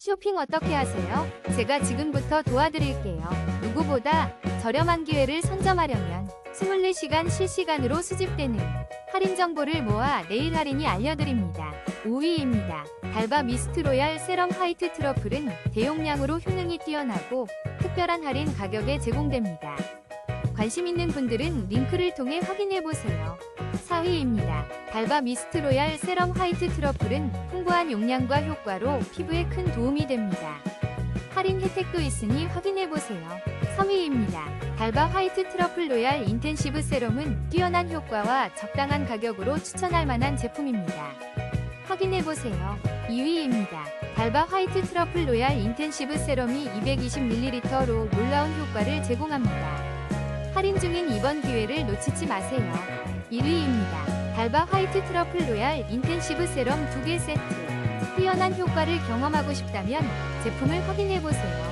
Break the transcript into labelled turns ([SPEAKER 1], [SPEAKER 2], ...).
[SPEAKER 1] 쇼핑 어떻게 하세요? 제가 지금부터 도와드릴게요. 누구보다 저렴한 기회를 선점하려면 24시간 실시간으로 수집되는 할인 정보를 모아 내일 할인이 알려드립니다. 5위입니다. 달바 미스트 로얄 세럼 화이트 트러플은 대용량으로 효능이 뛰어나고 특별한 할인 가격에 제공됩니다. 관심 있는 분들은 링크를 통해 확인해보세요. 4위입니다. 달바 미스트 로얄 세럼 화이트 트러플은 풍부한 용량과 효과로 피부에 큰 도움이 됩니다. 할인 혜택도 있으니 확인해보세요. 3위입니다. 달바 화이트 트러플 로얄 인텐시브 세럼은 뛰어난 효과와 적당한 가격으로 추천할 만한 제품입니다. 확인해보세요. 2위입니다. 달바 화이트 트러플 로얄 인텐시브 세럼이 220ml로 놀라운 효과를 제공합니다. 할인 중인 이번 기회를 놓치지 마세요. 1위입니다. 달바 화이트 트러플 로얄 인텐시브 세럼 2개 세트. 뛰어난 효과를 경험하고 싶다면 제품을 확인해보세요.